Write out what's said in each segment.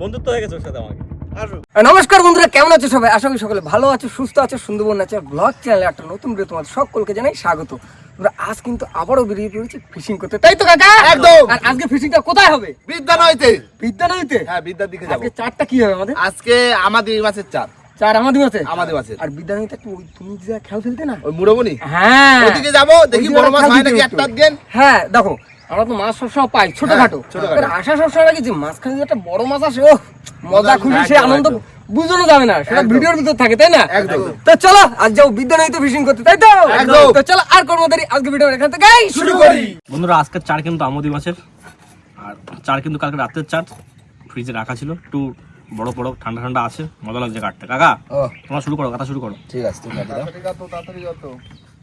বন্ধুত্ব হয়ে গেছে ওর সাথে আমাকে। নমস্কার বন্ধুরা কেমন আছো সবাই? আশা করি সকলে ভালো আছো সুস্থ আছো সুন্দরবন আছে ব্লগ চ্যানেলে একটা নতুন ভিডিও তোমাদের সকলকে জানাই স্বাগত। আমরা আজ কিন্তু আবারও বেরিয়ে পড়েছি ফিশিং করতে। তাই তো কাকা? একদম। আর আজকে ফিশিংটা কোথায় হবে? বিদ্যালয়তে। বিদ্যালয়তে? হ্যাঁ বিদ্যার দিকে যাব। আজকে চারটা কি হবে আমাদের? আজকে আমাদের এই মাসের চার। চার আমাদের আছে আমাদের মাছের আর বিদ্যালয়তে একটু ওই তুমি যে খেয়াল ফেলতে না? ওই মুড়োবনি হ্যাঁ। ওদিকে যাব দেখি বড় মাছ হয় নাকি হ্যাঁ দেখো আমরা তো মাছ সবসময় পাই ছোটখাটো। হ্যাঁ, আশা সবসময় রাখি যে মাঝখানে যে একটা বড় মাছ আসে ও মজা খুশি সে আনন্দ বুঝানো যাবে না সেটা ভিডিওর ভিতর থাকে তাই না? তো চলো আজ যাও বিদ্যালয়তে ফিশিং করতে তাই তো? একদম। তো চলো আর কর্মধারী আজকে ভিডিও এখান থেকে শুরু করি। বন্ধুরা আজকের চার কিন্তু আমদি মাছের আর চার কিন্তু কালকে রাতের চার। ফ্রিজে রাখা ছিল একটু বড় বড় ঠান্ডা ঠান্ডা আছে মজা লাগছে কাটতে। কাকা ও। তোমরা শুরু করো কথা শুরু করো। ঠিক আছে তুমি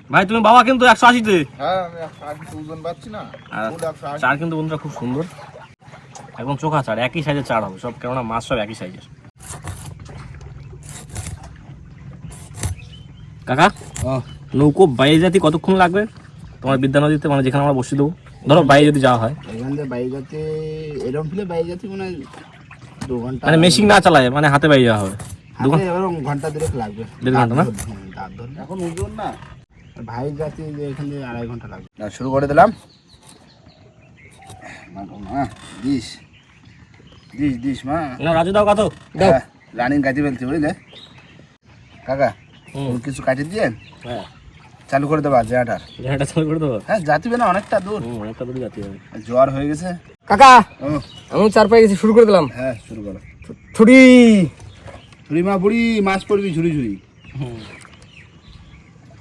ভাই তুমি বাবা কিন্তু একশো আশিতে। হ্যাঁ। চার কিন্তু বন্ধুরা খুব সুন্দর। একদম চোখা চার একই সাইজের চার হবে। সব কেননা মাছ সব একই সাইজের কাকা নৌকো বাইরে জাতি কতক্ষণ লাগবে? তোমার বিদ্যা নদীতে মানে যেখানে আমরা বসে দেবো। ধরো বাইরে যদি যাওয়া হয়। এখান থেকে বাইরে যাতে এরকম ফিলে বাইরে যাতে মানে দু ঘণ্টা মানে মেশিন না চালায় মানে হাতে বাইরে যাওয়া হবে। দু ঘণ্টা দেড়েক লাগবে। দেড় ঘণ্টা না? হ্যাঁ। এখন ওজন না। ভাই যাতে যে এখান থেকে আড়াই ঘণ্টা লাগবে। না শুরু করে দিলাম। দিস। দিস দিস মা। না রাজু দাও কত দাও হ্যাঁ, রানিং কাটি ফেলছি বুঝলে? কাকা কিছু কাটি দিয়ে হ্যাঁ। চালু করে দেবা জেনাটার জায়গাটা চালু করে দেবো? হ্যাঁ যাতিবে না অনেকটা দূর। অনেকটা দূরে যাতে হবে জ্বর হয়ে গেছে। কাকা আমি চার পায়ে গেছি শুরু করে দিলাম। হ্যাঁ শুরু করো। ছুটি ঝুড়ি মা বুড়ি মাছ পড়বি ঝুড়ি ঝুড়ি।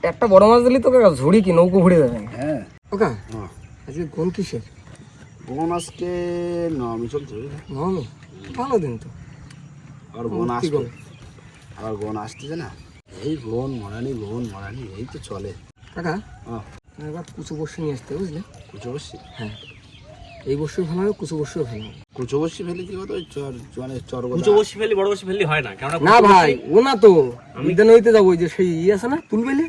একটা বড় মাছ দিলি তো কাকা ঝুড়ি কি নৌকো ঘুরে যাবে হ্যাঁ। ওকা? হ্যাঁ। আজকে কোন কিসের? বোন আজকে নমি চলছে? নবমী ভালো দিন তো। আর বোন আসবে? আর বোন আসতেছে না? এই বোন মরানি বোন মরানি এই তো চলে। কাকা হ্যাঁ। এবার কুচু বসে নিয়ে আসতে বুঝলে? কুচু বসে হ্যাঁ। এই বসে ভালো হবে কুচু ভালো হবে। কুচো ফেলে কি চর মানে চর বসি ফেলি বড় বসি ফেললি হয় না না ভাই ও না তো। যাব ওই যে সেই ই আছে না তুলবেলে?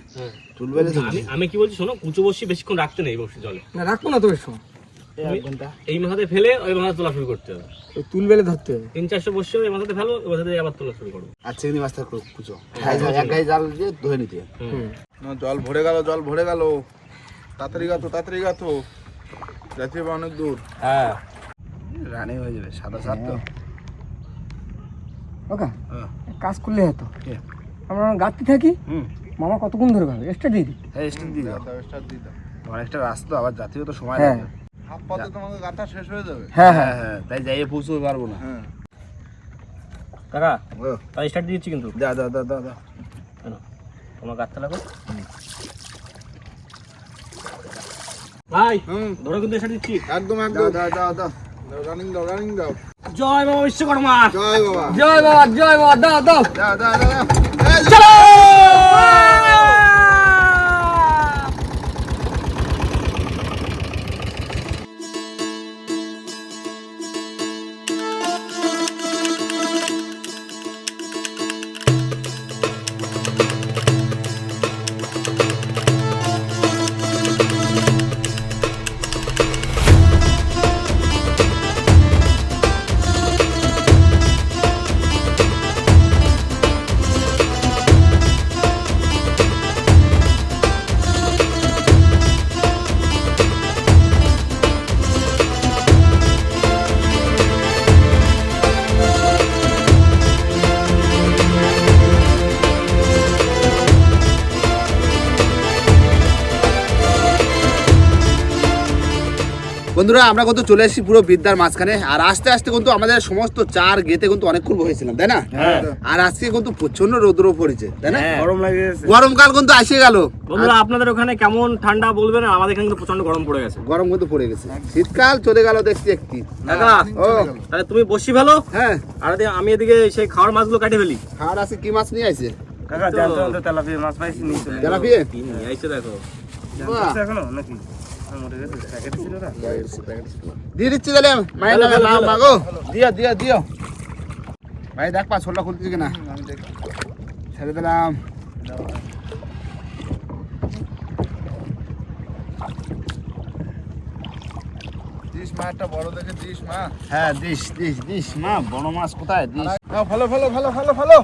তুলবে না আমি আমি কি বলছি শোনো কুচু বসি বেশিক্ষণ রাখতে নেই বসি জলে। না রাখব না তো বেশ এই মাথাতে ফেলে ওই মাথাতে তোলা শুরু করতে হবে। তুলবেলে ধরতে হবে। তিন চারশো বসে ওই মাথাতে ফেলো ওই মাথাতে আবার তোলা শুরু করো। আর চিংড়ি মাছটা কুচো। এক গায়ে জাল দিয়ে ধরে নিতে। জল ভরে গেল জল ভরে গেল। তাড়াতাড়ি গাতো তাড়াতাড়ি গাতো যাচ্ছে অনেক দূর। হ্যাঁ। রানি হয়ে যাবে সাদা সাত তো। ওকা হ্যাঁ। কাজ করলে হতো? আমরা গাঁততে থাকি হুম। মামা কতক্ষণ ধরে ভাবে? এক্সট্রা দিয়ে দিই। হ্যাঁ দিয়ে দাও। দিয়ে দাও। অনেকটা রাস্তা আবার জাতীয় তো সময় হ্যাঁ। লাগে হাফ পথে তোমাকে গাথা শেষ হয়ে যাবে। হ্যাঁ হ্যাঁ হ্যাঁ। হ্যাঁ তাই যাইয়ে পৌঁছতে পারব না। হ্যাঁ। কাকা তাই স্টার্ট দিচ্ছি কিন্তু। দা দা দা দা দা তোমার গাছটা লাগো ভাই হুম। ধরে কিন্তু দিচ্ছি। একদম দাও একদম দাও দাও। দাও রানিং দাও রানিং দাও। জয় বাবা বিশ্বকর্মা। জয় বাবা। জয় বাবা জয় বাবা দাও দাও। দাও দাও দাও দাও। চলো। বন্ধুরা আমরা কিন্তু চলে এসেছি পুরো বিদ্যার মাঝখানে। আর আস্তে আস্তে কিন্তু আমাদের সমস্ত চার গেতে কিন্তু অনেকক্ষণ বসেছিলাম তাই না? হ্যাঁ। আর আজকে কিন্তু প্রচণ্ড রৌদ্র পড়েছে তাই না? হ্যাঁ। গরম লাগে গরমকাল কিন্তু আসে গেল। বন্ধুরা আপনাদের ওখানে কেমন ঠান্ডা বলবেন? আমাদের এখানে কিন্তু প্রচণ্ড গরম পড়ে গেছে। গরম কিন্তু পড়ে গেছে। শীতকাল চলে গেল দেখছি একটি। ও তাহলে তুমি বসি ফেলো হ্যাঁ। আর আমি এদিকে সেই খাওয়ার মাছগুলো কাটে ফেলি। খাওয়ার আজকে কি মাছ নিয়ে আসে কাকা তেলাপিয়া মাছ পাইছি নিয়ে চলে তেলাপিয়া? নিয়ে আইছে দেখো। এখনও নাকি? দিয়ে দিচ্ছি তাহলে মায়ের নামে নাম মাগো। দিও দিও দিও। ভাই দেখ পা ছোলা খুলতেছি কিনা। ছেড়ে দিলাম। দিস মা একটা বড় দেখে দিস মা। হ্যাঁ দিস দিস দিস মা বড় মাছ কোথায়? দিস। হ্যাঁ ভালো ভালো ভালো ভালো ভালো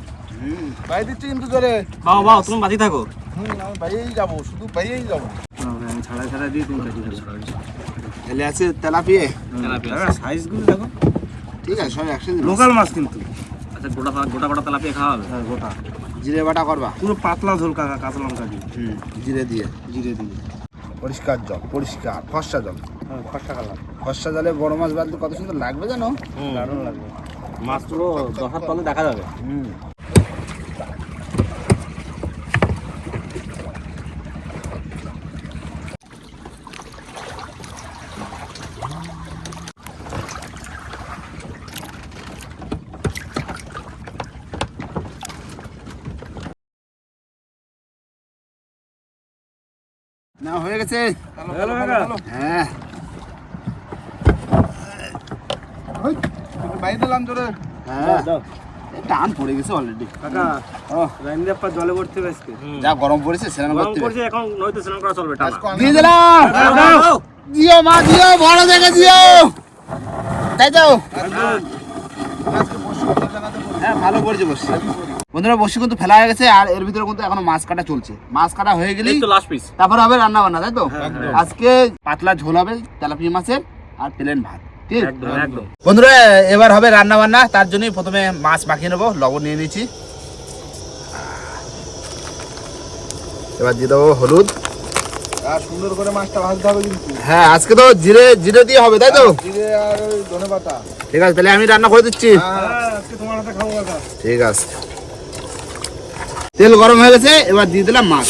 ভাই দিচ্ছি কিন্তু তোরে বাবা বাবা তুমি বাজি থাকো। হুম আমি বাইরেই যাব শুধু বাইরেই যাব। ছাড়া ছাড়া দিয়ে তুমি এলে আছে তেলাপিয়ে? সাইজগুলো দেখো। ঠিক আছে সব একসাথে লোকাল মাছ কিন্তু। আচ্ছা গোটা গোটা গোটা তেলাপিয়া খাওয়া হবে? হ্যাঁ গোটা। জিরে বাটা করবা? পুরো পাতলা ঝোল কাকা কাঁচা লঙ্কা দিয়ে। হুম জিরে দিয়ে। জিরে দিয়ে। পরিষ্কার জল পরিষ্কার ফর্সা জল। হ্যাঁ খরচা কালার। ফর্সা জলে বড় মাছ বাঁধলে কত সুন্দর লাগবে জানো? দারুণ লাগবে। মাছ পুরো দশার তলে দেখা যাবে। হুম। না হয়ে গেছে। হ্যাঁ বাইরে দিলাম তোরে হ্যাঁ। টান পড়ে গেছে অলরেডি কাকা ও। রাইন্দাপ্পা জলে ভর্তি হয়েছে যা গরম পড়েছে স্নান করতে। পড়ছে এখন নইতে স্নান করা চলবে টানা। আজকে দিয়ে দিলাম। দিও মা দিও বড় দেখে দিও। তাই তো? আজকে বসে কথা জানাতে বলব। হ্যাঁ ভালো পড়েছে বসে বন্ধুরা বসে কিন্তু ফেলা হয়ে গেছে আর এর ভিতরে কিন্তু এখনও মাছ কাটা চলছে। মাছ কাটা হয়ে গেলেই তো লাস্ট পিস তারপর হবে রান্না বান্না তাই তো? আজকে পাতলা ঝোল হবে তেলাপিয়া মাছের আর প্লেন ভাত বন্ধুরা এবার হবে রান্না বান্না তার জন্যই প্রথমে মাছ মাখিয়ে নেব লবণ নিয়ে নিয়েছি। এবার দিয়ে দেবো হলুদ। আর সুন্দর করে মাছটা ভাজতে হবে কিন্তু। হ্যাঁ আজকে তো জিরে জিরে দিয়ে হবে তাই তো? জিরে আর ধনে পাতা ঠিক আছে তাহলে আমি রান্না করে দিচ্ছি। হ্যাঁ আজকে তোমার হাতে খাব ঠিক আছে। তেল গরম হয়ে গেছে, এবার দিয়ে দিলাম মাছ।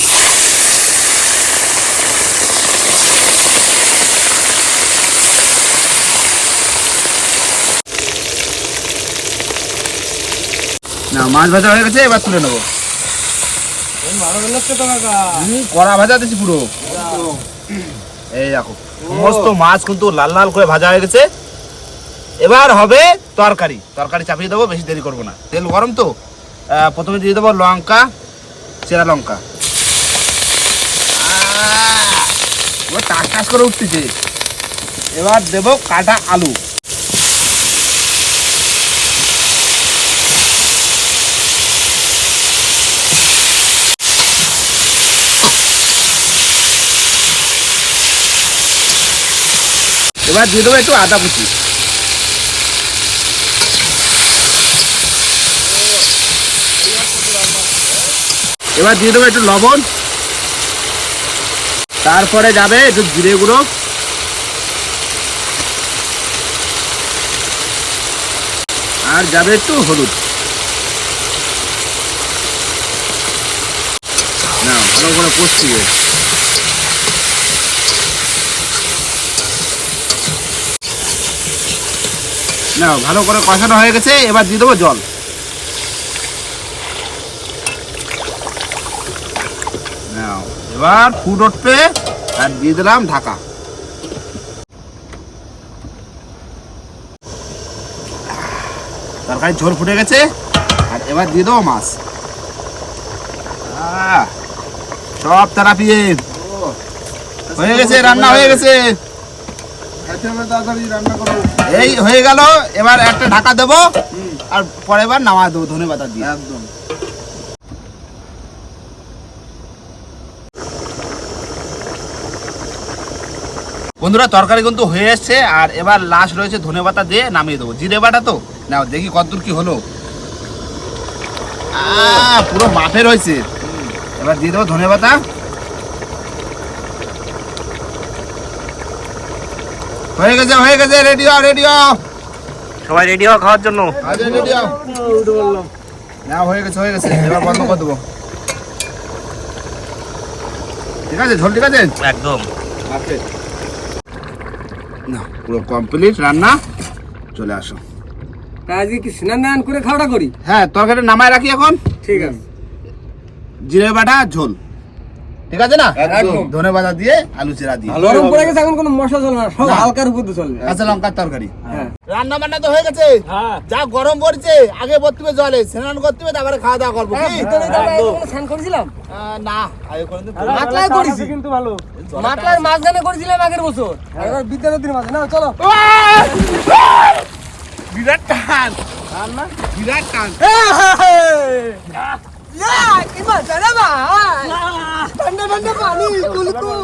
না, মাছ ভাজা হয়ে গেছে, এবার তুলে নেব। কড়া ভাজা দিছি পুরো। এই দেখো, সমস্ত মাছ কিন্তু লাল লাল করে ভাজা হয়ে গেছে। এবার হবে তরকারি। তরকারি চাপিয়ে দেবো, বেশি দেরি করব না। তেল গরম তো? প্রথমে দিয়ে দেবো লঙ্কা, চেরা লঙ্কা। টাস টাস করে উঠতেছে। এবার দেবো কাটা আলু। এবার দিয়ে দেবো একটু আদা কুচি। এবার দিয়ে দেবো একটু লবণ। তারপরে যাবে একটু জিরে গুঁড়ো। আর যাবে একটু হলুদ। না, ভালো করে করছি না, ভালো করে কষানো হয়ে গেছে, এবার দিয়ে দেবো জল। এবার ফুট উঠবে, আর দিয়ে দিলাম ঢাকা। তরকারি ঝোল ফুটে গেছে, আর এবার দিয়ে দেবো মাছ। সব তেরাপিয়ে হয়ে গেছে, রান্না হয়ে গেছে। এই হয়ে গেল, এবার একটা ঢাকা দেবো, আর পরের বার নামা দেবো ধনে পাতা দিয়ে। একদম। বন্ধুরা তরকারি কিন্তু হয়ে এসছে আর এবার লাস্ট রয়েছে ধনে পাতা দিয়ে নামিয়ে দেবো। জিরে বাটা তো? নাও দেখি কতদূর কি হলো। পুরো মাফের রয়েছে। এবার দিয়ে দেবো ধনে পাতা। হয়ে গেছে হয়ে গেছে রেডি হও রেডি হও। সবাই রেডি হওয়া খাওয়ার জন্য? রেডি হও। না হয়ে গেছে হয়ে গেছে। এবার বন্ধ করে দেবো। ঠিক আছে ঝোল ঠিক আছে? একদম। না পুরো কমপ্লিট রান্না চলে আসো। আজকে কি স্নান দান করে খাওয়াটা করি? হ্যাঁ তরকারিটা নামায় রাখি এখন। ঠিক আছে। জিরে বাটা ঝোল। ঠিক আছে না? একদম। ধনে বাটা দিয়ে আলু চিরা দিয়ে। গরম পড়ে গেছে এখন কোনো মশলা চলবে না সব হালকার উপর চলবে। কাঁচা লঙ্কার তরকারি। হ্যাঁ। রান্না বান্না তো হয়ে গেছে। হ্যাঁ। যা গরম পড়ছে আগে পড়তে হবে জলে স্নান করতে হবে তারপরে খাওয়া দাওয়া করব। হ্যাঁ, স্নান করেছিলাম। না আগে মাতলায় করেছি। কিন্তু ভালো। মাতলার মাঝখানে করেছিলাম আগের বছর। আর এবার বিদ্যালয়ের মাঝে না চলো। বিরাট টান। বিরাট টান। ঠান্ডা ঠান্ডা পানি কুলকুল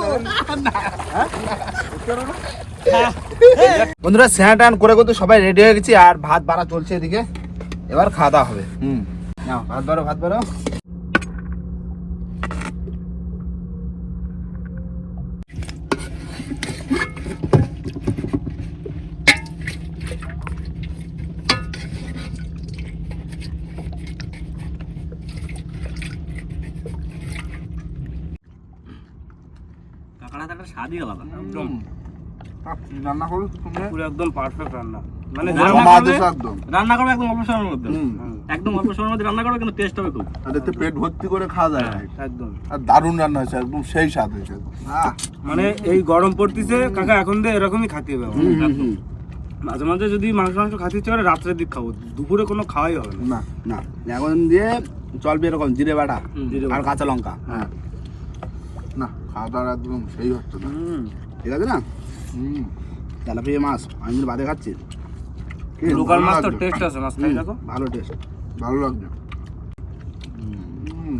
বন্ধুরা স্নান টান করে করতে সবাই রেডি হয়ে গেছি আর ভাত বাড়া চলছে এদিকে। এবার খাওয়া দাওয়া হবে। হুম। নাও ভাত বাড়ো ভাত বাড়ো। কাঁকড়া একটা স্বাদই আলাদা একদম। রান্না করো তুমি? পুরো একদম পারফেক্ট রান্না। মানে রান্না করবে একদম অল্প সময়ের মধ্যে। হুম। একদম অল্প সময়ের মধ্যে রান্না করবে কিন্তু টেস্ট হবে খুব। আর এতে পেট ভর্তি করে খাওয়া যায় না। একদম। আর দারুণ রান্না হয়েছে একদম সেই স্বাদ হয়েছে। মানে এই গরম পড়তিছে কাকা এখন দিয়ে এরকমই খাতে হবে মাঝে মাঝে যদি মাংস মাংস খাতে ইচ্ছে করে রাত্রের দিক খাব। দুপুরে কোনো খাওয়াই হবে না। না এখন দিয়ে চলবে এরকম জিরে বাটা আর কাঁচা লঙ্কা। হ্যাঁ। না খাওয়া দাওয়া একদম সেই হচ্ছে না। ঠিক আছে না? হুম তেলাপিয়া মাছ অনেকদিন বাদে খাচ্ছি। কি, লোকাল মাছ তো টেস্ট আছে মাছ খাই দেখো। ভালো টেস্ট ভালো লাগছে হুম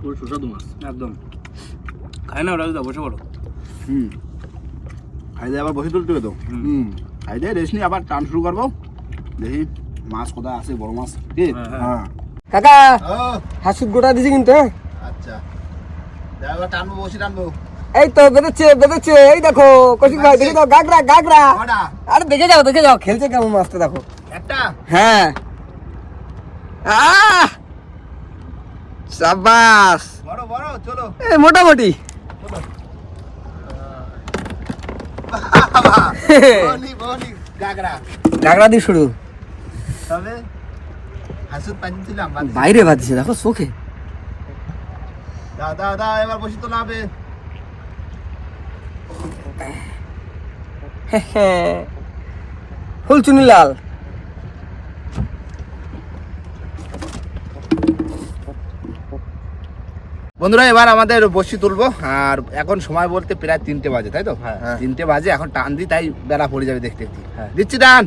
পুরো সুস্বাদু মাছ। একদম। খাই না রাজদা বসে পড়ো হুম খাই দিয়ে আবার বসে তুলতে হবে তো? হুম। খাই দিয়ে রেস্ট নিয়ে আবার টান শুরু করব। দেখি মাছ কোথায় আছে বড় মাছ। কি? হ্যাঁ কাকা ও। হাসুদ গোটা দিছি কিন্তু হ্যাঁ? আচ্ছা। দেখো টানবো বসে টানবো। এই তো বেঁধেছে বেঁধেছে এই দেখো কৌশিক ভাই দেখে দাও গাগরা গাগরা। আরে দেখে যাও দেখে যাও খেলছে কেমন মাছটা দেখো। হ্যাঁ। আহ! সাবাস মোটামুটি। গাগরা। দিয়ে শুরু। বাইরে বাঁধছে দেখো চোখে। দাও দাও এবার বসে তোলা হবে ফুলচুনি লাল। বন্ধুরা এবার আমাদের বসি তুলবো। আর এখন সময় বলতে প্রায় তিনটে বাজে তাই তো? তিনটে বাজে এখন টান দিই তাই বেলা পড়ে যাবে দেখতে দেখতে। দিচ্ছি টান।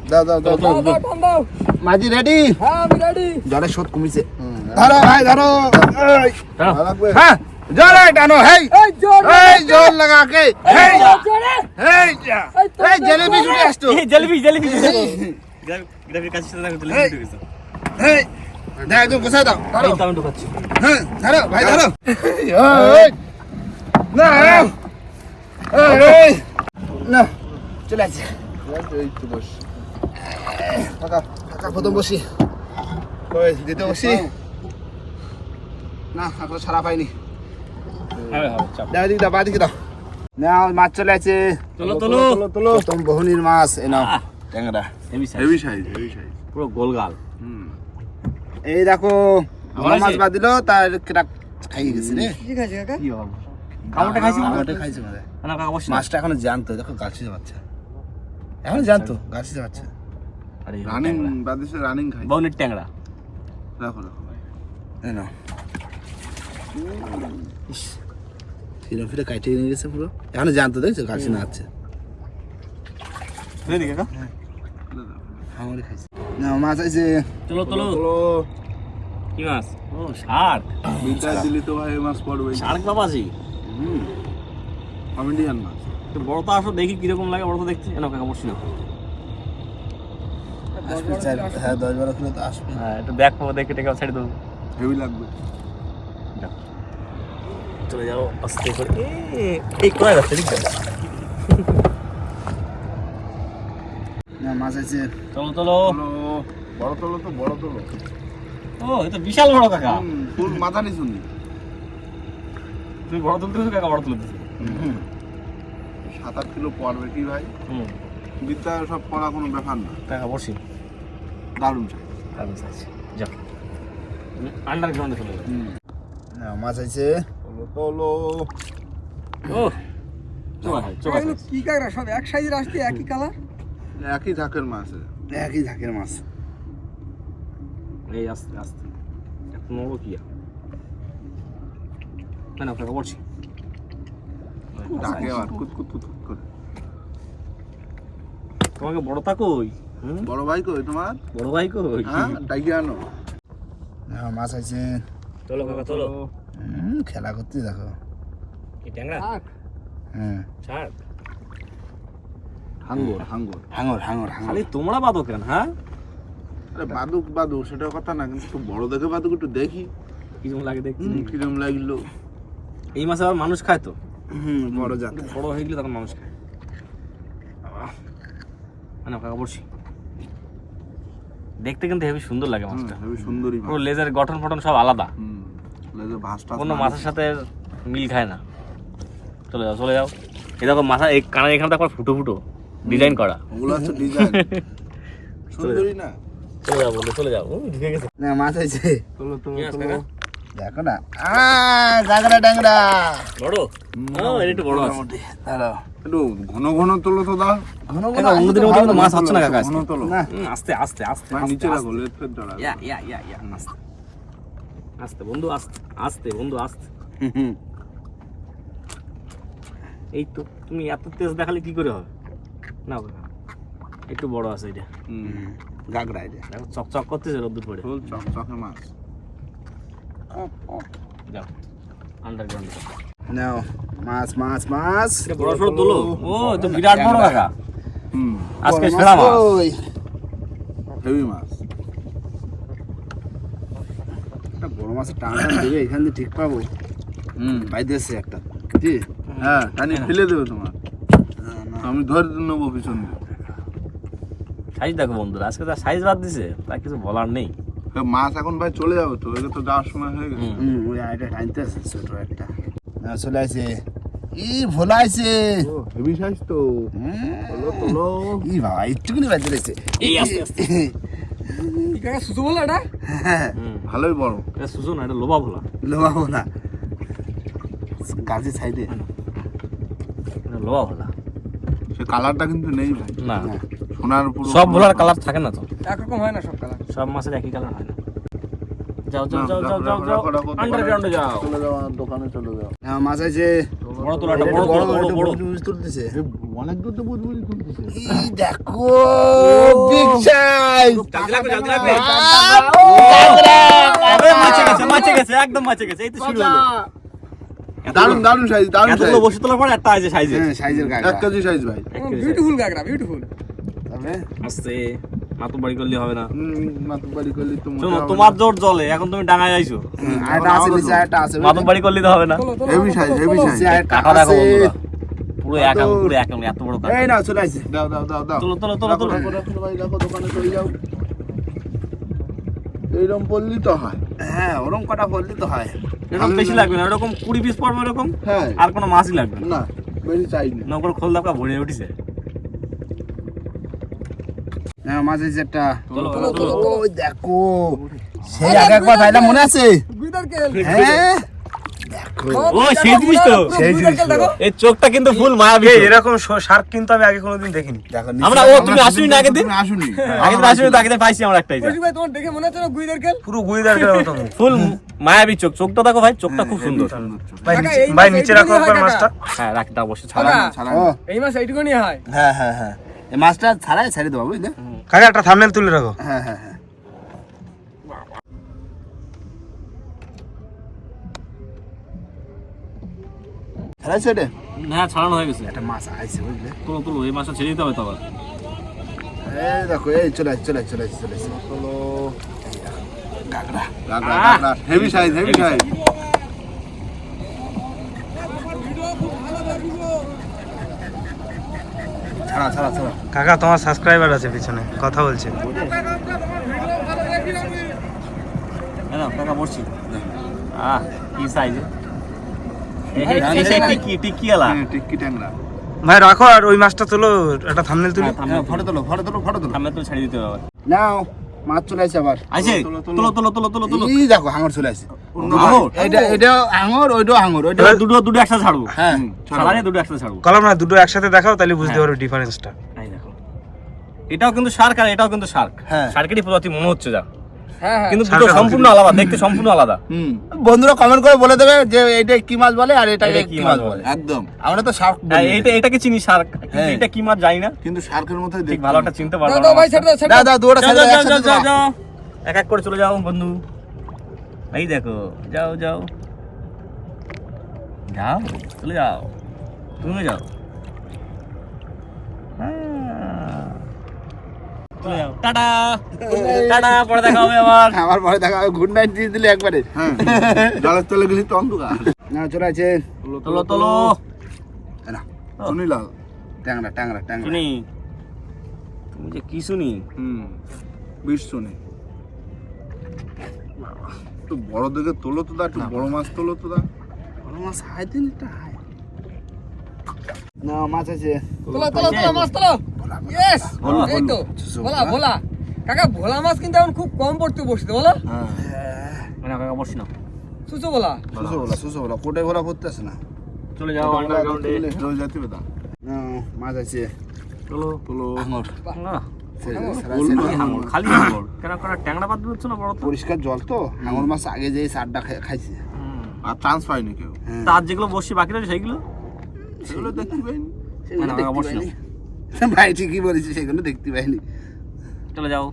মাঝি রেডি হ্যাঁ জলের স্রোত কমিছে। ধরো ভাই ধরো। হ্যাঁ। জলে টানো হেই। এই জোর জল লাগা কে হেই। জোরে। হেই। যা। এই এই জেলেবি ছুটে আসতো। জেলিপি জেলিপি গ্রামের কাছে সাথে দেখো জেলিপি ঢুকেছে হেই। দেখ একদম বসাই দাও। ধরো। এই তো আমি ঢুকাচ্ছি। হ্যাঁ ধরো ভাই ধরো। এই, না এই, এই, না চলে আসছে। এই তো বস কাকা কাকা প্রথম বসি। ওই দিতে বসি। না এখনও ছাড়া পাইনি। হবে দিকে দাও বাদিকে দাও। না মাছ চলে আছে চলো চলো তোলো। তোলো প্রথম বহনির মাছ এ নাও। ট্যাংরা heavy size heavy size heavy size পুরো গোল গাল। এই দেখো মাছ বাদ দিল তার কেটা খাইয়ে গেছে রে। কাকা? কি হবে কামড়টা খাইছি আমারটা খাইছে মানে না কাকা বসে মাছটা এখনও জানতো দেখো গাছিতে বাচ্চা। এখনও জানতো গাছিতে বাচ্চা। আরে রানিং বাদেশে রানিং খাই বউনের ট্যাংরা। এই নাও। ফিরে ফিরে কাটিয়ে নিয়ে গেছে পুরো। এখনও জানতো দেখছ? গাছি না আছে না মাছ আছে চলো চলো কি মাছ? ও শার্ক। বিদ্যা দিলি তো ভাই মাছ পড়বে শার্ক বাবাজি। কমেডিয়ান মাছ তো বড় তো আসো দেখি কীরকম লাগে বড় তো দেখছি। এনো কাকা বসি না হ্যাঁ দশ বারো কিলো তো আসবে। হ্যাঁ একটু দেখো দেখে টেকে ছেড়ে দেবো। হেভি লাগবে। চলে যাও আস্তে করে এ, এই কোথায় যাচ্ছে ঠিক আছে মাছ আছে চলো চলো বড় তোলো তো বড় তোলো ও এটা বিশাল বড় কাকা ফুল মাথা নিচু নি তুমি বড় তুলতেছো কাকা বড় তুলতেছো সাত আট কিলো পড়বে কি ভাই হুম বিদ্যা সব পড়া কোনো ব্যাপার না কাকা বসি দারুণ সাইজ ভালো আছে যা আন্ডারগ্রাউন্ডে চলে না মাছ আছে তোলো। তোলো ও চোখা খাই চোখা এগুলো কি কাকড়া? সব এক সাইজের আসছে একই কালার? একই ঝাঁকের মাছ। একই ঝাঁকের মাছ। এই আস্তে আস্তে। একটু নড়ো কি আর? না না কাকা বলছি। ডাকে আবার কুত কুত কুত কুত করে। তোমাকে বড় থাকোই হুম? বড় ভাই কই তোমার? বড় ভাই কই? হ্যাঁ ডাকি আনো। হ্যাঁ, মাছ আছে। চলো কাকা চলো খেলা করতে দেখো। কি ট্যাংরা? হ্যাঁ। ছাড় হাঙ্গর হাঙ্গর। হাঙর হাঙর হাঙর খালি তোমরা বাদো কেন হ্যাঁ? আরে বাদুক বাদুক সেটা কথা না কিন্তু বড় দেখে বাদুক একটু দেখি। কীরকম লাগে দেখছি কিরম লাগল। এই মাসে আবার মানুষ খায় তো? হুম বড় জাত। বড় হয়ে গেলে তখন মানুষ খায়। না কাকা বলছি দেখতে কিন্তু হেবি সুন্দর লাগে মাছটা। হেবি সুন্দরী মাছ। পুরো লেজের গঠন ফটন সব আলাদা। হুম। কোনো মাছের সাথে মিল খায় না। চলে যাও চলে যাও। এই দেখো মাথা এই কানের এখানে দেখো ফুটো ফুটো ডিজাইন করা। ওগুলো হচ্ছে ডিজাইন। সুন্দরী না? চলে যাও বলে চলে যাও। ঢুকে গেছে। না মাছ আছে তোলো তোলো তোলো। দেখো না। আ গাগরা ডাংরা বড়? ও এটা একটু বড় আছে। দাঁড়াও। একটু ঘন ঘন তোলো তো দাও। ঘন ঘন অন্যদিনের মতো মাছ হচ্ছে না কাকা ঘন তোলো। আস্তে আস্তে আস্তে নিচে রাখো ফের জড়া ইয়া ইয়া ইয়া ইয়া আস্তে আস্তে বন্ধু আস্তে আস্তে বন্ধু আস্তে। হুম, হুম। এই তো তুমি এত তেজ দেখালে কি করে হবে? না একটু বড় আছে এটা। গাগরা এটা। দেখো চকচক করতেছে রোদ্দুর পড়ে। ফুল চকচকে মাছ। যাও আন্ডারগ্রাউন্ড নাও মাছ মাছ মাছ। বড় সড়ো তোলো। ও তো বিরাট বড় কাকা হুম। আজকে বড় সেরা মাছ। হেভি মাছ। একটা বড় মাছের টান টান দেবে এখান দিয়ে ঠিক পাবো। হুম। বাইদেছে একটা। কি? হ্যাঁ টানি ফেলে দেবে তোমার। আমি ধরে নেব পিছন দিয়ে। সাইজ দেখো বন্ধুরা আজকে তার সাইজ বাদ দিছে তার কিছু বলার নেই। মাছ এখন ভাই চলে যাবে তো এটা তো যাওয়ার সময় হয়ে গেছে। হুম। ওই আইটা টানতে আছে ছোট একটা। না চলে আসে ই ভোলা আছে ও হেভি সাইজ তো। হুম, তোলো তোলো। ই বাবা একটুকুনি বাজে রয়েছে এই আস্তে আস্তে। কি সুতো বলো এটা? হ্যাঁ। ভালোই বড়। এটা সুজো না এটা লোবা ভোলা। লোবাবো না গাছের সাইডে এটা লোবা ভোলা। সে কালারটা কিন্তু নেই ভাই। না। সোনার পুরো সব ভোলার কালার থাকে না তো? একরকম হয় না সব কালার? সব মাছের একই কালার হয় না। যাও যাও যাও যাও যাও যাও আন্ডারগ্রাউন্ডে যাও চলে যাও দোকানে চলে যাও। হ্যাঁ মাছ আছে বড় তোলাটা বড় তোলো, বড় বড়। তুলতেছে। অনেক দূর তো বুঝ বুঝি তুলতেছে। ই দেখো বিগ সাইজ গেছে গেছে একদম মাছে গেছে এই তো শুরু হলো। দারুণ দারুণ সাইজ দারুণ এতগুলো সাইজ বসে তোলার পর একটা আছে সাইজে হ্যাঁ সাইজের এক কেজি সাইজ ভাই। বিউটিফুল কাকড়া বিউটিফুল তবে? আস্তে মাতু বাড়ি করলে হবে না। হুম বাড়ি করলি তো শোনো তোমার জোর জলে এখন তুমি ডাঙায় আইছো। হুম, আছে নিচে আরেকটা আছে মাতু বাড়ি করলে তো হবে না। হেভি সাইজ হেভি সাইজ কাকা দেখো বন্ধুরা। পুরো এক পুরো এক এত বড় এই না চলে আসছে। দাও দাও দাও দাও। তোলো তোলো তোলো রাখো, তোলো। রাখো, রাখো, ভাই রাখো দোকানে চলে যাও। এইরকম পড়লি তো হয়। হ্যাঁ ওরকম কটা তো হয়। এরকম বেশি লাগবে না এরকম কুড়ি পিস পড়বে এরকম হ্যাঁ। আর কোনো মাছই লাগবে না। বেশি চাই না। নকর খোল দাপকা ভরে উঠিছে। হ্যাঁ মাঝে যেটা দেখো সেই আগে একবার মনে আছে? হ্যাঁ? এই চোখটা কিন্তু ফুল মায়াবী এরকম শার্ক কিন্তু আমি আগে কোনোদিন দেখিনি। আমরা ও তুমি আসুনি না আগের দিন? আসুনি। আগের দিন আসুনি তো আগের দিন পাইছি আমরা একটাই ভাই তোমার দেখে মনে হচ্ছে না গুইদার কেল পুরো গুইদার মতো ফুল মায়াবী চোখ। চোখটা দেখো ভাই চোখটা খুব সুন্দর। ভাই নিচে- এই ভাই নিচে রাখো একবার মাছটা। হ্যাঁ রাখটা অবশ্যই ছাড়া ছাড়া এই মাছ এইটুকুনি হয়? হ্যাঁ হ্যাঁ হ্যাঁ। এই মাছটা ছাড়াই ছেড়ে দেবো বুঝলে? কাকা একটা থামনেল তুলে রাখো। হ্যাঁ হ্যাঁ। হ্যাঁ ছাড়াইছে এটা হ্যাঁ ছাড়ানো হয়ে গেছে। একটা মাছ আইছে বুঝলে? তোলো তোলো এই মাছটা ছেড়ে দিতে হবে তো আবার। এই দেখো এই চলে আসছে চলে আসছে চলে আসছে চলে আসছে কাকড়া গাগরা। হেভি সাইজ হেভি সাইজ ছাড়া ছাড়া ছাড়া। কাকা তোমার সাবস্ক্রাইবার আছে পিছনে কথা বলছে। কাকা বসছি। আহ কি সাইজে টিকি টিকি আলা হ্যাঁ টিক্কি ট্যাংরা ভাই রাখো আর ওই মাছটা তোলো একটা থামনেল তুলি। হ্যাঁ ফটো তোলো ফটো তোলো ফটো তোলো। সামনে তো ছেড়ে দিতে হবে নাও মাছ চলে আসছে আবার। আছে তোলো, তোলো, তোলো তোলো তোলো তোলো তোলো। এই দেখো হাঙর চলে হাঙর? এটা এটা হাঙর ওইটাও হাঙর ওইটা দুটো দুটো একসাথে ছাড়বো। হ্যাঁ ছাড়ালে দুটো একসাথে ছাড়বো। কলম না দুটো একসাথে দেখাও তাহলে বুঝতে হ্যাঁ। পারো ডিফারেন্সটা এই দেখো। এটাও কিন্তু শার্ক আর এটাও কিন্তু শার্ক হ্যাঁ। শার্কেরই প্রজাতি মনে হচ্ছে যা। হ্যাঁ হ্যাঁ কিন্তু দুটো সম্পূর্ণ আলাদা দেখতে সম্পূর্ণ আলাদা। হুম। বন্ধুরা কমেন্ট করে বলে দেবে যে এটা কি মাছ বলে আর এটা কি মাছ বলে। একদম। আমরা তো শার্ক হ্যাঁ, এইটা এটাকে চিনি শার্ক হ্যাঁ। এটা কি মাছ জানি না। কিন্তু শার্কের মতো ঠিক ভালো একটা চিনতে পারব ভাই ছেড়ে দাও দুটো ছেড়ে দাও, যাও, যাও, যাও। এক এক করে চলে যাও বন্ধু। এই দেখো যাও যাও। যাও চলে যাও। তুমি যাও হ্যাঁ। চলে যাও টাটা। টাটা পরে দেখা হবে আবার। আমার পরে দেখা হবে। গুড নাইট দিয়ে দিলে একবারে। হ্যাঁ। জলের তলে গেলি তো অন্ধকার। না চলে আছে। তোলো তোলো না শুনিলাম ট্যাংরা ট্যাংরা ট্যাংরা। শুনি। তুমি যে কি শুনি? হুম বিষ শুনি। একটু বড় দেখে তোলো তো দা একটু বড় মাছ তোলো তো দা। বড় মাছ হাই দিন একটা না মাছ আছে তোলো তোলো তোলো মাছ তোলো ইয়েস ভোলা, এই তো ভোলা ভোলা কাকা ভোলা মাছ কিন্তু এখন খুব কম পড়তে বসছে বলো হ্যাঁ মানে কাকা বসি না সুচো ভোলা সুসো বলা সুসো বলা কোটে ভরা করতেছে না চলে যাও আন্ডারগ্রাউন্ডে রোজ যাতে না, মাছ আছে চলো তোলো হাঙর না পরিষ্কার জল তো? হাঙর মাছ আগে যে সারটা খাইছে। আর চান্স পাইনি কেউ। তার যেগুলো বসি বাকি রয়েছে সেইগুলো? সেগুলো দেখতে পাইনি। সেগুলো দেখতে পাইনি। ভাই ঠিকই বলেছি সেগুলো দেখতে পাইনি। চলে যাও।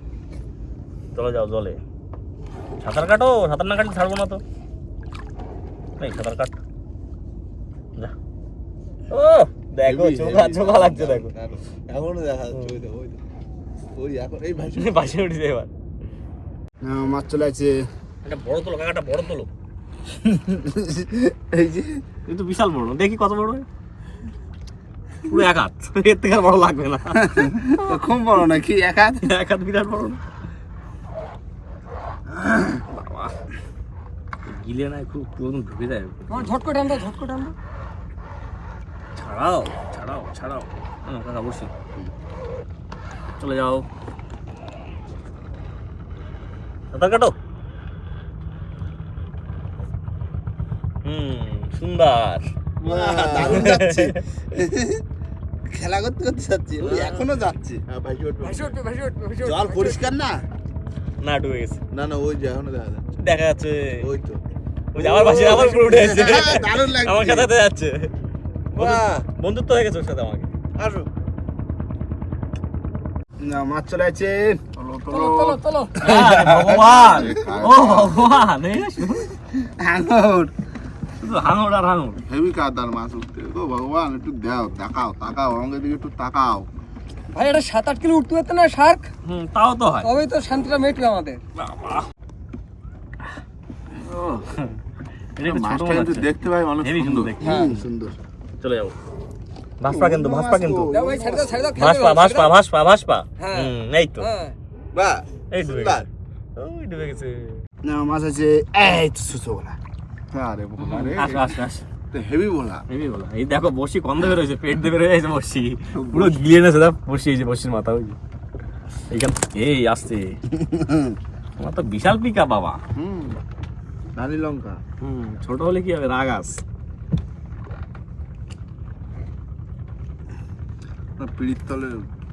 চলে যাও জলে। সাঁতার কাটো সাঁতার না কাটলে ছাড়বো না তো। এই সাঁতার কাট। যা। ও দেখো চোখা চোখা লাগছে দেখো। এখনও দেখা যাচ্ছে ওই দেখো ওই দেখো। ওই এখন এই ভাই বাসে উঠেছে এবার। মাছ চলে আছে একটা বড় তোলো কাকাটা বড় তোলো। এই যে। কিন্তু বিশাল বড় দেখি কত বড় পুরো এক হাত। এর থেকে আর বড় লাগবে না। খুব বড় নাকি? এক হাত? এক হাত বিরাট বড়। না বাবা। গিলে না খুব পুরো ঢুকে যায়। ঝটকো টান দাও ঝটকো টান দাও ছাড়াও ছাড়াও। ছাড়াও কাকা বসি চলে যাও। সাঁতার কাটো। হুম সুন্দর। দারুণ যাচ্ছে। খেলা করতে করতে যাচ্ছে। ওই এখনও যাচ্ছে। হ্যাঁ ভাই উঠবে। ভাসে উঠবে ভাসে উঠবে জল পরিষ্কার না? না ডুবে গেছে। না না ওই যে এখনও দেখা যাচ্ছে। দেখা যাচ্ছে। ওই তো। ওই যে আমার পাশে আবার পুরো উঠে হ্যাঁ, দারুণ লাগছে। আমার সাথে যাচ্ছে। বন্ধুত্ব হয়ে গেছে ওর সাথে আমাকে। আসো। না মাছ চলে আছে ভগবান। ও ভগবান শুধু হাঙর আর হাঙর। হেভি কাদার মাছ উঠতে? গো ভগবান একটু দাও তাকাও তাকাও আমাকে দিকে একটু তাকাও। ভাই এটা সাত আট কিলো উঠতে পারতো না শার্ক? হুম তাও তো হয়। তবেই তো শান্তিটা মিটবে আমাদের। মাছটা কিন্তু দেখতে ভাই অনেক সুন্দর। সুন্দর হ্যাঁ। সুন্দর। চলে যাব। ভাসপা কিন্তু ভাসপা কিন্তু। দাও ভাই ছেড়ে দাও ছেড়ে দাও খেলবে ভাসপা ভাসপা ভাসপা ভাসপা। হ্যাঁ। হুম এই তো। হ্যাঁ। বাহ এই ডুবে সুন্দর। গেছে। ওই ডুবে গেছে। না মাছ আছে এই তো বলা আরে ভোলা রে আস আস আস। হেভি ভোলা হেবি বলো। এই দেখো বসি কম দেবে রয়েছে পেট দেবে রয়েছে বসি। পুরো গিলিয়ে নেছে দেখ বসি এই যে বসির মাথা ওই। এইখান এই আসছে। আমার তো বিশাল পিকা বাবা। হুম রানী লঙ্কা। হুম ছোট হলে কি হবে? রাগাস না, পিড়ির তলে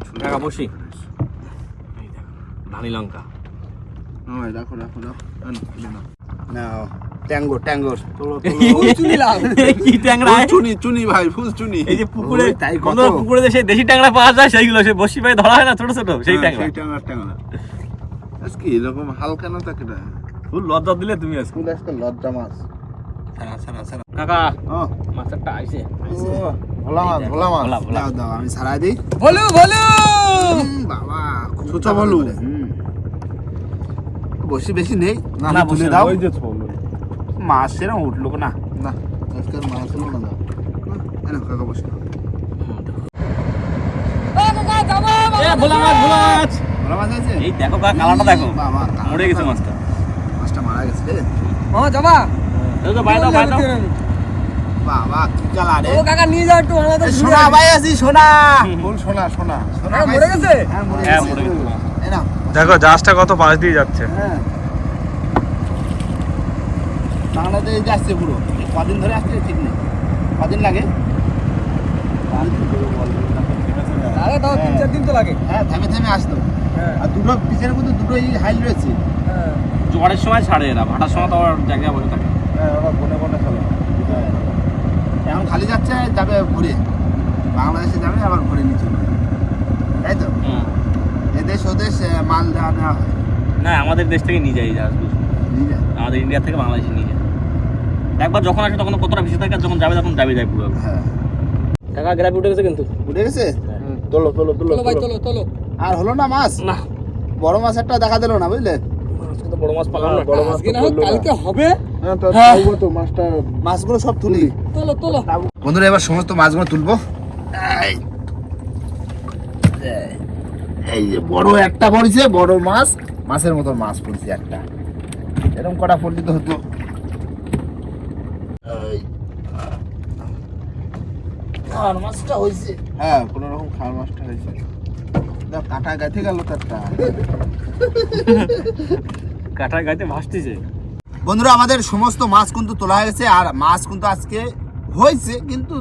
ছুলে- বসি। ধানি লঙ্কা। রাখো রাখো রাখো না, ট্যাঙ্গো তোলো এই কি ট্যাংরা চুনি চুনি ভাই ফুল চুনি। এই যে পুকুরে তাই কত? পুকুরে যে সেই দেশি ট্যাংরা পাওয়া যায় সেইগুলো সে বসি পায়ে ধরা হয় না ছোট ছোট সেই হ্যাঁ, ট্যাংরা। সেই ট্যাংরা ট্যাংরা। আজকে এরকম হালকা না থাকে না? ফুল লজ্জা দিলে তুমি আজকে। ফুল আজকে লজ্জা মাছ। ছাড়া ছাড়া ছাড়া। কাকা ও। মাছটা আইছে। ভোলা মাছ ভোলা মাছ। ভোলা ভোলা। দাও দাও আমি সারাই দিই। বলু বলু হুম, বাবা ছোট বলু। বসি বেশি নেই না না তুলে দাও। ওই যে ছোল। মাছ সেরকম উঠল না। না আজকে আর মাছ না দাও কাকা বসে। ও কাকা যাব এ ভোলা মাছ ভোলা মাছ। ভালো মাছ আছে? এই দেখো কাকা কালারটা দেখো। মরে গেছে মাছটা। মাছটা মারা গেছে। মামা যাবা। তো বাইরে দাও বাইরে দাও। বাবা কি কালার রে ও কাকা নিয়ে যাও একটু সোনা ভাই আছি সোনা। ফুল সোনা সোনা সোনা। হ্যাঁ, মরে গেছে? হ্যাঁ মরে হ্যাঁ, গেছে। দেখো জাহাজটা কত পাশ দিয়ে যাচ্ছে। হ্যাঁ। বাংলাদেশ যাচ্ছে পুরো কদিন ধরে আসছে ঠিক নেই। কদিন লাগে? আরে তাও তিন চার দিন তো লাগে। হ্যাঁ থেমে থেমে আসতো। হ্যাঁ। আর দুটো পিছনের মধ্যে দুটো এই হাইল রয়েছে। হ্যাঁ। জোয়ারের সময় ছাড়ে এরা ভাটার সময় তো আবার জায়গায় বসে থাকে। হ্যাঁ ওরা বনে বনে খেলে এখন খালি যাচ্ছে যাবে ঘুরে। বাংলাদেশে যাবে আবার ঘুরে নিচে তাই তো? এদেশ ওদেশ মাল দেওয়া নেওয়া হয়। না আমাদের দেশ থেকে নিয়ে যায় এই জাহাজগুলো নিয়ে যায়। আমাদের ইন্ডিয়া থেকে বাংলাদেশে নিয়ে যায়। একবার যখন আসে তখন কতটা বেশি থাকে যখন যাবে তখন যাবে যায় পুরো। হ্যাঁ। টাকা গ্রাফি উঠে গেছে কিন্তু। উঠে গেছে? তোলো তোলো তোলো চলো ভাই চলো চলো আর হলো না মাছ? না। বড় মাছ একটা দেখা দিল না বুঝলে? আজকে বড় মাছ পালাম না। বড় মাছ আজকে তো না হোক পড়ল না। কালকে হবে? হ্যাঁ তো হ্যাঁ। খাব তো মাছটা মাছগুলো সব তুলি। চলো চলো বন্ধুরা এবার সমস্ত মাছগুলো তুলবো। এই। এই যে বড় একটা পড়েছে বড় মাছ। মাছের মতো মাছ পড়ছে একটা। এরকম কটা পড়লে তো হতো। আর মাছটা হয়েছে হ্যাঁ কোনো রকম খাওয়ার মাছটা হয়েছে দেখ কাঁটা গাইতে গেল তারটা। ভাসতেছে। বন্ধুরা আমাদের সমস্ত মাছ কিন্তু তোলা হয়ে গেছে আর মাছ কিন্তু আজকে হয়েছে কিন্তু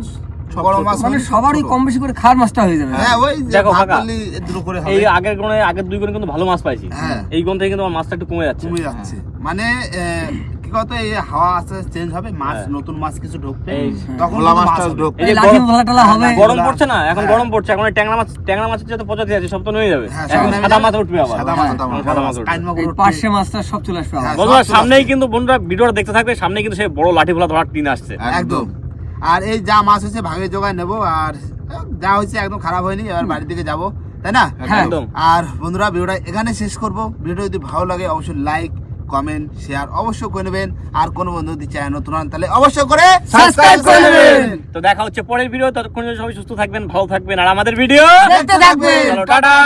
বড় মাছ মানে সবারই কম বেশি করে খাওয়ার মাছটা হয়ে যাবে। হ্যাঁ ওই দেখো দুটো করে হবে। এই আগের গুণে আগের দুই গুণে কিন্তু ভালো মাছ পাইছি। হ্যাঁ। এই গুণ থেকে কিন্তু আমার মাছটা একটু কমে যাচ্ছে। কমে যাচ্ছে। মানে আহ, এই হাওয়া আস্তে চেঞ্জ হবে মাছ হ্যাঁ। নতুন মাছ কিছু ঢুকবে তখন মাছটা হবে। এই লাঠি গরম- ভোলা টালা হবে। গরম পড়ছে না? এখন হ্যাঁ। গরম পড়ছে এখন ট্যাংরা মাছ ট্যাংরা মাছের যত প্রজাতি আছে সব তো নিয়ে যাবে। হ্যাঁ, এখন সাদা মাছ উঠবে আবার। সাদা মাছ, হ্যাঁ, সাদা মাছ, উঠবে। পার্শে মাছটা সব চলে আসবে। হ্যাঁ, বন্ধুরা সামনেই কিন্তু বন্ধুরা ভিডিওটা দেখতে থাকবে সামনে কিন্তু সেই বড় লাঠি ভোলা ধরার টিন আসছে। একদম। আর এই যা মাছ হয়েছে ভাগে জোগায় নেব আর যা হয়েছে একদম খারাপ হয়নি এবার বাড়ির দিকে যাব। তাই না? হ্যাঁ। একদম আর বন্ধুরা ভিডিওটা এখানে শেষ করব। ভিডিও যদি ভালো লাগে অবশ্যই লাইক কমেন্ট শেয়ার অবশ্যই করে নেবেন। আর কোনো বন্ধু যদি চায় নতুন হন তাহলে অবশ্যই করে সাবস্ক্রাইব করে নেবেন। তো দেখা হচ্ছে পরের ভিডিও ততক্ষণ সবাই সুস্থ থাকবেন ভালো থাকবেন আর আমাদের ভিডিও দেখতে থাকবেন। টাটা।